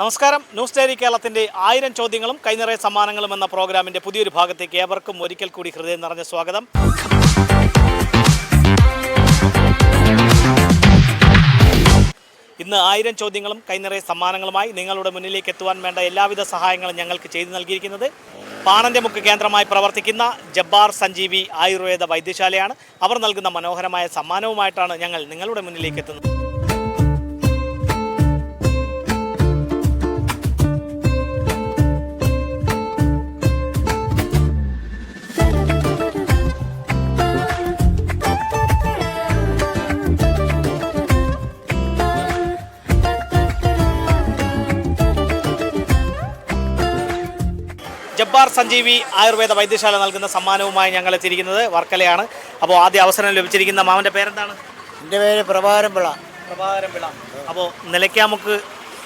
നമസ്കാരം. News diary കേരളത്തിന്റെ ആയിരം ചോദ്യങ്ങളും കൈനിറയ സമ്മാനങ്ങളും എന്ന പ്രോഗ്രാമിന്റെ പുതിയൊരു ഭാഗത്തേക്ക് ഏവർക്കും ഒരിക്കൽ കൂടി ഹൃദയം നിറഞ്ഞ സ്വാഗതം. ഇന്ന് ആയിരം ചോദ്യങ്ങളും കൈനിറയ സമ്മാനങ്ങളുമായി നിങ്ങളുടെ മുന്നിലേക്ക് എത്തുവാൻ വേണ്ട എല്ലാവിധ സഹായങ്ങളും ഞങ്ങൾക്ക് ചെയ്തു നൽകിയിരിക്കുന്നത് പാണന്റെ മുക്ക് കേന്ദ്രമായി പ്രവർത്തിക്കുന്ന ജബ്ബാർ സഞ്ജീവി ആയുർവേദ വൈദ്യശാലയാണ്. അവർ നൽകുന്ന മനോഹരമായ സമ്മാനവുമായിട്ടാണ് ഞങ്ങൾ നിങ്ങളുടെ മുന്നിലേക്ക് എത്തുന്നത്. ജബ്ബാർ സഞ്ജീവി ആയുർവേദ വൈദ്യശാല നൽകുന്ന സമ്മാനവുമായി ഞങ്ങൾ എത്തിയിരിക്കുന്നത് വർക്കലയാണ്. അപ്പോൾ ആദ്യ അവസരം ലഭിച്ചിരിക്കുന്ന മാമന്റെ പേരെന്താണ്? എന്റെ പേര് പ്രഭാകരൻ പിള്ള. അപ്പോൾ നിലയ്ക്കാമുക്ക്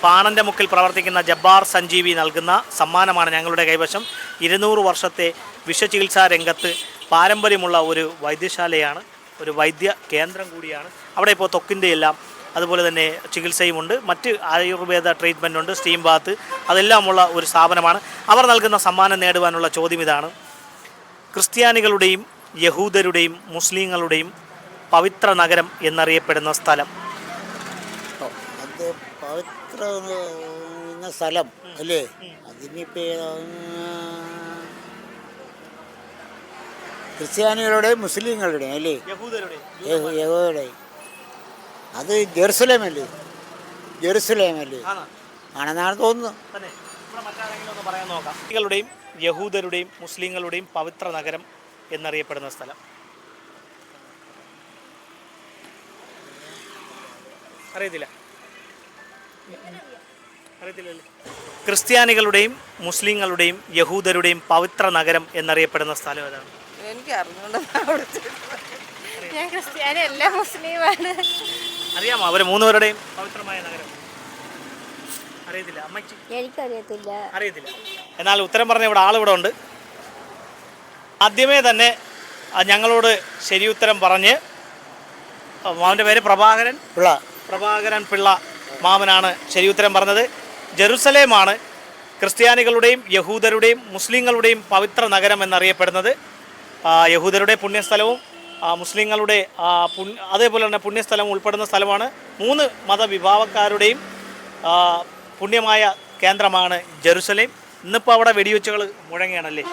പാണന്റെ മുക്കിൽ പ്രവർത്തിക്കുന്ന ജബ്ബാർ സഞ്ജീവി നൽകുന്ന സമ്മാനമാണ് ഞങ്ങളുടെ കൈവശം. ഇരുന്നൂറ് വർഷത്തെ വിഷചികിത്സാ രംഗത്ത് പാരമ്പര്യമുള്ള ഒരു വൈദ്യശാലയാണ്. ഒരു വൈദ്യ കേന്ദ്രം കൂടിയാണ്. അവിടെ ഇപ്പോൾ തൊക്കിന്റെ എല്ലാം അതുപോലെ തന്നെ ചികിത്സയുമുണ്ട്. മറ്റ് ആയുർവേദ ട്രീറ്റ്മെന്റ് ഉണ്ട് സ്റ്റീം ബാത്ത് അതെല്ലാമുള്ള ഒരു സ്ഥാപനമാണ്. അവർ നൽകുന്ന സമ്മാനം നേടുവാനുള്ള ചോദ്യം ഇതാണ്. ക്രിസ്ത്യാനികളുടെയും യഹൂദരുടെയും മുസ്ലിങ്ങളുടെയും പവിത്ര നഗരം എന്നറിയപ്പെടുന്ന സ്ഥലം. അത് പവിത്ര എന്ന സ്ഥലം അല്ലേ? അതിനിപ്പോ ഏതാ? ക്രിസ്ത്യാനികളുടെയും മുസ്ലിങ്ങളുടെയും അല്ലേ? യഹൂദരുടെ യഹൂ- യഹൂദരുടെയും. അത് ജെറുസലേം അല്ലേ ജെറുസലേം അല്ലേ ആണെന്നാണ് തോന്നുന്നത്. തന്നെ. ഇവിടെ മറ്റാരെങ്കിലും ഒന്ന് പറയാൻ നോക്കാം. യഹൂദരുടെയും മുസ്ലിങ്ങളുടെയും പവിത്ര നഗരം എന്നറിയപ്പെടുന്ന സ്ഥലം. അറിയത്തില്ല. അറിയത്തില്ലല്ലേ? ക്രിസ്ത്യാനികളുടെയും മുസ്ലിങ്ങളുടെയും യഹൂദരുടെയും പവിത്ര നഗരം എന്നറിയപ്പെടുന്ന സ്ഥലം ഏതാണ്? എനിക്ക് അറിഞ്ഞുകൊണ്ടാണ് ഞാൻ ക്രിസ്ത്യാനി അല്ല മുസ്ലിമാണ്. അറിയാമോ അവർ മൂന്നുപേരുടെയും? പവിത്രമായ നഗരം. അറിയത്തില്ല. അമ്മയ്ക്ക് എനിക്കറിയത്തില്ല. അറിയത്തില്ല. എന്നാൽ ഉത്തരം പറഞ്ഞ ഇവിടെ ആളിവിടെ ഉണ്ട്. ആദ്യമേ തന്നെ ഞങ്ങളോട് ശരി ഉത്തരം പറഞ്ഞ് മാമന്റെ പേര് പ്രഭാകരൻ. പിള്ള. പ്രഭാകരൻ പിള്ള മാമനാണ് ശരി ഉത്തരം പറഞ്ഞത്. ജെറുസലേമാണ് ക്രിസ്ത്യാനികളുടെയും യഹൂദരുടെയും മുസ്ലിങ്ങളുടെയും പവിത്ര നഗരം എന്നറിയപ്പെടുന്നത്. യഹൂദരുടെ പുണ്യസ്ഥലവും മുസ്ലിങ്ങളുടെ അതേപോലെ തന്നെ പുണ്യസ്ഥലം ഉൾപ്പെടുന്ന സ്ഥലമാണ്. മൂന്ന് മതവിഭാഗക്കാരുടെയും പുണ്യമായ കേന്ദ്രമാണ് ജെറുസലേം. ഇന്നിപ്പോൾ അവിടെ വെടിവെച്ചുകൾ മുഴങ്ങിയാണല്ലേ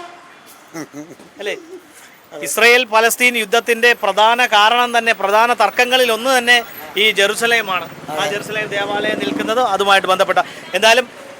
അല്ലേ? ഇസ്രയേൽ പലസ്തീൻ യുദ്ധത്തിന്റെ പ്രധാന കാരണം തന്നെ പ്രധാന തർക്കങ്ങളിൽ ഒന്ന് തന്നെ ഈ ജെറുസലേമാണ്. ആ ജെറുസലേം ദേവാലയം നിൽക്കുന്നത് അതുമായിട്ട് ബന്ധപ്പെട്ട. എന്തായാലും